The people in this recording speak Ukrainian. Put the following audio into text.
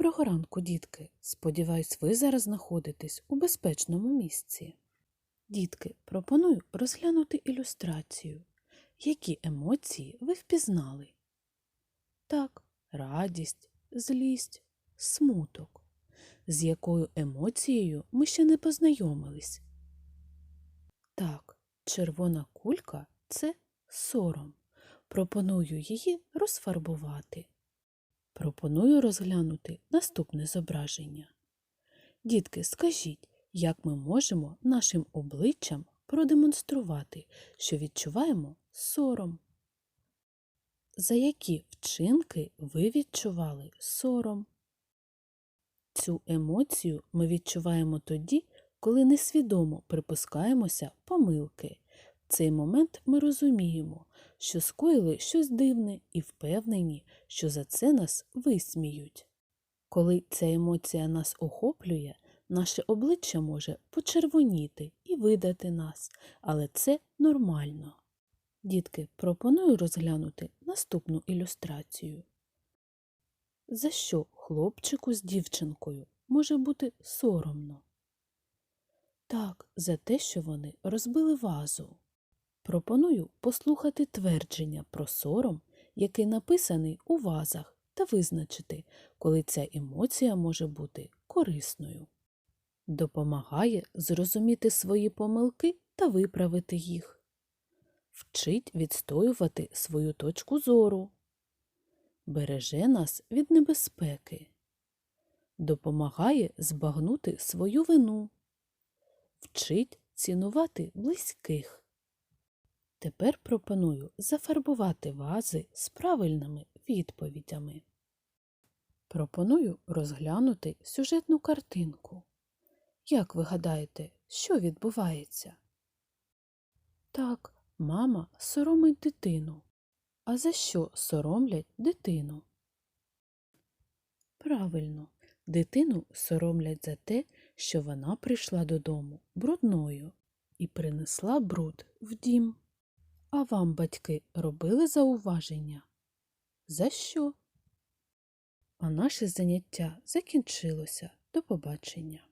Доброго ранку, дітки! Сподіваюсь, ви зараз знаходитесь у безпечному місці. Дітки, пропоную розглянути ілюстрацію. Які емоції ви впізнали? Так, радість, злість, смуток. З якою емоцією ми ще не познайомились? Так, червона кулька це сором. Пропоную її розфарбувати. Пропоную розглянути наступне зображення. Дітки, скажіть, як ми можемо нашим обличчям продемонструвати, що відчуваємо сором? За які вчинки ви відчували сором? Цю емоцію ми відчуваємо тоді, коли несвідомо припускаємося помилки. Цей момент ми розуміємо, що скоїли щось дивне і впевнені, що за це нас висміють. Коли ця емоція нас охоплює, наше обличчя може почервоніти і видати нас, але це нормально. Дітки, пропоную розглянути наступну ілюстрацію. За що хлопчику з дівчинкою може бути соромно? Так, за те, що вони розбили вазу. Пропоную послухати твердження про сором, який написаний у вазах, та визначити, коли ця емоція може бути корисною. Допомагає зрозуміти свої помилки та виправити їх. Вчить відстоювати свою точку зору. Береже нас від небезпеки. Допомагає збагнути свою вину. Вчить цінувати близьких. Тепер пропоную зафарбувати вази з правильними відповідями. Пропоную розглянути сюжетну картинку. Як ви гадаєте, що відбувається? Так, мама соромить дитину. А за що соромлять дитину? Правильно, дитину соромлять за те, що вона прийшла додому брудною і принесла бруд в дім. А вам, батьки, робили зауваження? За що? А наше заняття закінчилося. До побачення.